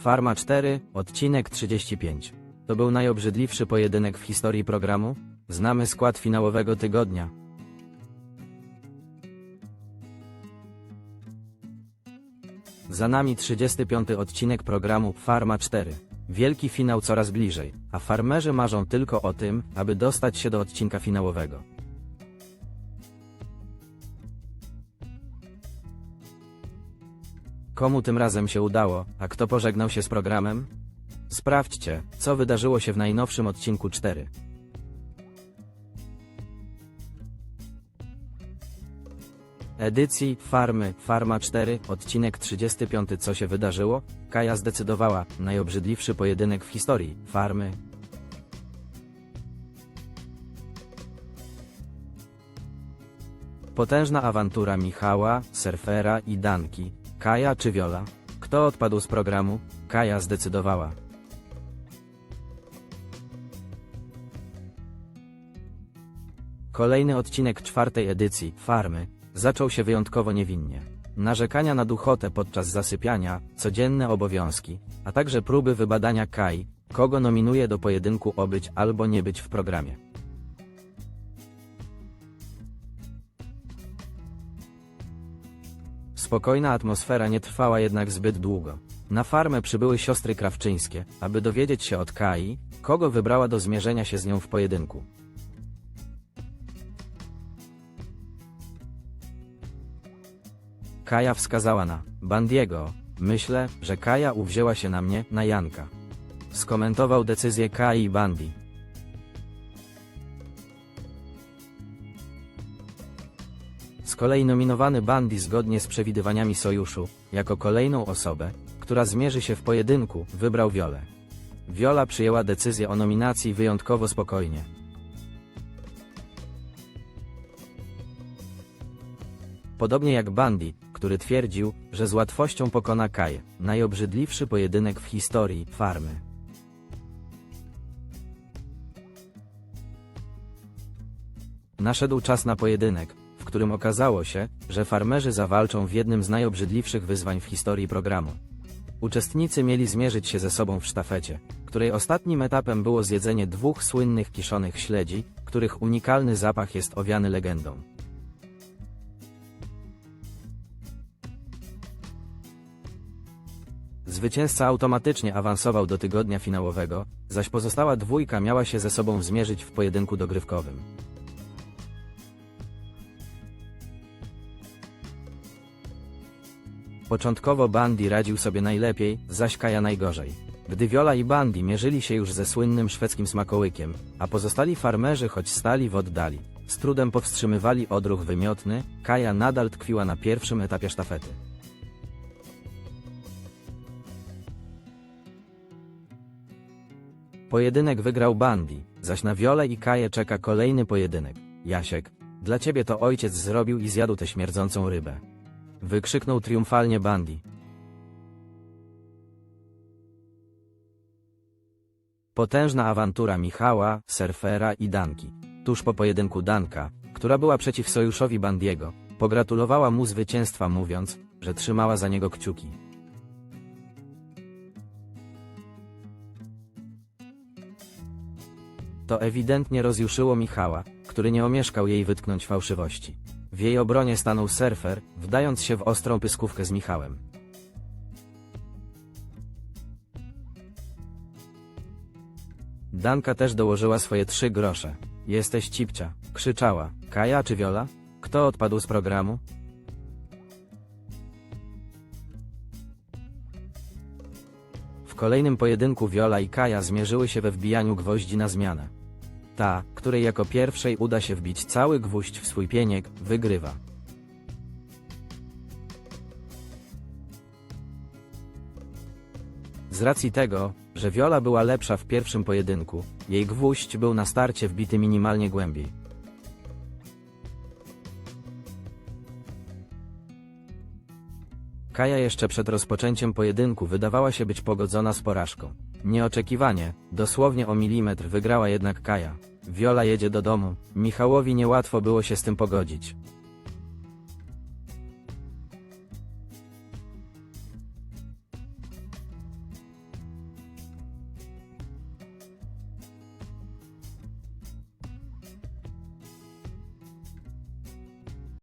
Farma 4, odcinek 35. To był najobrzydliwszy pojedynek w historii programu? Znamy skład finałowego tygodnia. Za nami 35 odcinek programu Farma 4. Wielki finał coraz bliżej, a farmerzy marzą tylko o tym, aby dostać się do odcinka finałowego. Komu tym razem się udało, a kto pożegnał się z programem? Sprawdźcie, co wydarzyło się w najnowszym odcinku 4. Edycji Farmy Farma 4, odcinek 35 Co się wydarzyło? Kaja zdecydowała, najobrzydliwszy pojedynek w historii Farmy. Potężna awantura Michała, Surfera i Danki. Kaja czy Wiola? Kto odpadł z programu? Kaja zdecydowała. Kolejny odcinek czwartej edycji Farmy zaczął się wyjątkowo niewinnie. Narzekania na duchotę podczas zasypiania, codzienne obowiązki, a także próby wybadania Kai, kogo nominuje do pojedynku o być albo nie być w programie. Spokojna atmosfera nie trwała jednak zbyt długo. Na farmę przybyły siostry krawczyńskie, aby dowiedzieć się od Kai, kogo wybrała do zmierzenia się z nią w pojedynku. Kaja wskazała na Bandiego. Myślę, że Kaja uwzięła się na mnie, na Janka. Skomentował decyzję Kai i Bandi. Z kolei nominowany Bandi zgodnie z przewidywaniami sojuszu, jako kolejną osobę, która zmierzy się w pojedynku, wybrał Wiolę. Wiola przyjęła decyzję o nominacji wyjątkowo spokojnie. Podobnie jak Bandi, który twierdził, że z łatwością pokona Kaję, najobrzydliwszy pojedynek w historii farmy. Naszedł czas na pojedynek, którym okazało się, że farmerzy zawalczą w jednym z najobrzydliwszych wyzwań w historii programu. Uczestnicy mieli zmierzyć się ze sobą w sztafecie, której ostatnim etapem było zjedzenie dwóch słynnych kiszonych śledzi, których unikalny zapach jest owiany legendą. Zwycięzca automatycznie awansował do tygodnia finałowego, zaś pozostała dwójka miała się ze sobą zmierzyć w pojedynku dogrywkowym. Początkowo Bandi radził sobie najlepiej, zaś Kaja najgorzej. Gdy Viola i Bandi mierzyli się już ze słynnym szwedzkim smakołykiem, a pozostali farmerzy choć stali w oddali, z trudem powstrzymywali odruch wymiotny, Kaja nadal tkwiła na pierwszym etapie sztafety. Pojedynek wygrał Bandi, zaś na Wiolę i Kaję czeka kolejny pojedynek. Jasiek, dla ciebie to ojciec zrobił i zjadł tę śmierdzącą rybę. Wykrzyknął triumfalnie Bandi. Potężna awantura Michała, Surfera i Danki. Tuż po pojedynku Danka, która była przeciw sojuszowi Bandiego, pogratulowała mu zwycięstwa mówiąc, że trzymała za niego kciuki. To ewidentnie rozjuszyło Michała, który nie omieszkał jej wytknąć fałszywości. W jej obronie stanął surfer, wdając się w ostrą pyskówkę z Michałem. Danka też dołożyła swoje trzy grosze. Jesteś cipcia, krzyczała. Kaja czy Wiola? Kto odpadł z programu? W kolejnym pojedynku Wiola i Kaja zmierzyły się we wbijaniu gwoździ na zmianę. Ta, której jako pierwszej uda się wbić cały gwóźdź w swój pieniek, wygrywa. Z racji tego, że Viola była lepsza w pierwszym pojedynku, jej gwóźdź był na starcie wbity minimalnie głębiej. Kaja jeszcze przed rozpoczęciem pojedynku wydawała się być pogodzona z porażką. Nieoczekiwanie, dosłownie o milimetr wygrała jednak Kaja. Wiola jedzie do domu. Michałowi niełatwo było się z tym pogodzić.